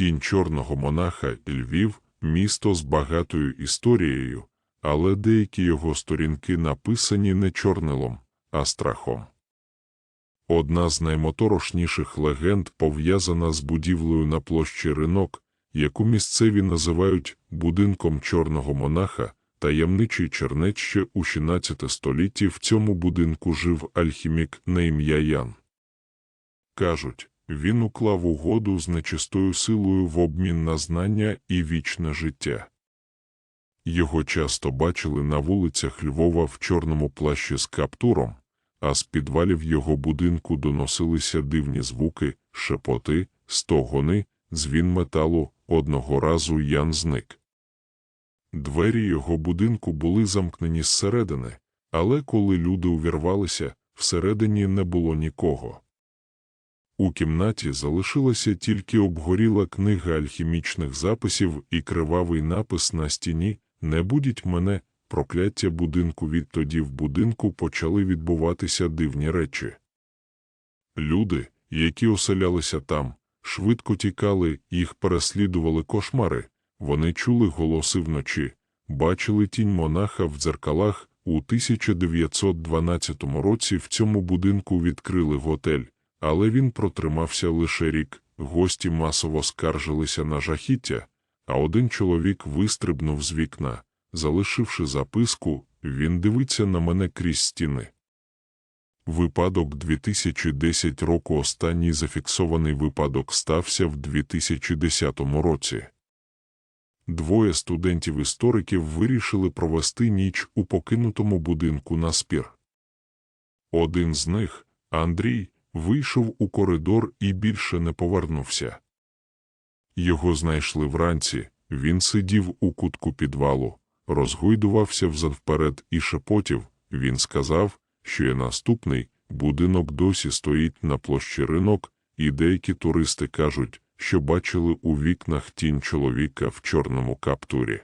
Тінь чорного монаха і Львів місто з багатою історією, але деякі його сторінки написані не чорнилом, а страхом. Одна з наймоторошніших легенд пов'язана з будівлею на площі ринок, яку місцеві називають будинком чорного монаха, таємничий чернець ще у 16 столітті в цьому будинку жив альхімік на ім'я Ян. Кажуть, він уклав угоду з нечистою силою в обмін на знання і вічне життя. Його часто бачили на вулицях Львова в чорному плащі з каптуром, а з підвалів його будинку доносилися дивні звуки, шепоти, стогони, дзвін металу, одного разу Ян зник. Двері його будинку були замкнені зсередини, але коли люди увірвалися, всередині не було нікого. У кімнаті залишилася тільки обгоріла книга алхімічних записів і кривавий напис на стіні Не будіть мене, прокляття будинку відтоді в будинку почали відбуватися дивні речі. Люди, які оселялися там, швидко тікали, їх переслідували кошмари, вони чули голоси вночі, бачили тінь монаха в дзеркалах. У 1912 році в цьому будинку відкрили готель, але він протримався лише рік, гості масово скаржилися на жахіття, а один чоловік вистрибнув з вікна, залишивши записку, він дивиться на мене крізь стіни. Випадок 2010 року Останній зафіксований випадок стався в 2010 році. Двоє студентів-істориків вирішили провести ніч у покинутому будинку на спір. Один з них, Андрій, вийшов у коридор і більше не повернувся. Його знайшли вранці, він сидів у кутку підвалу, розгойдувався взад-вперед і шепотів. Він сказав, що є наступний будинок досі стоїть на площі ринок, і деякі туристи кажуть, що бачили у вікнах тінь чоловіка в чорному каптурі.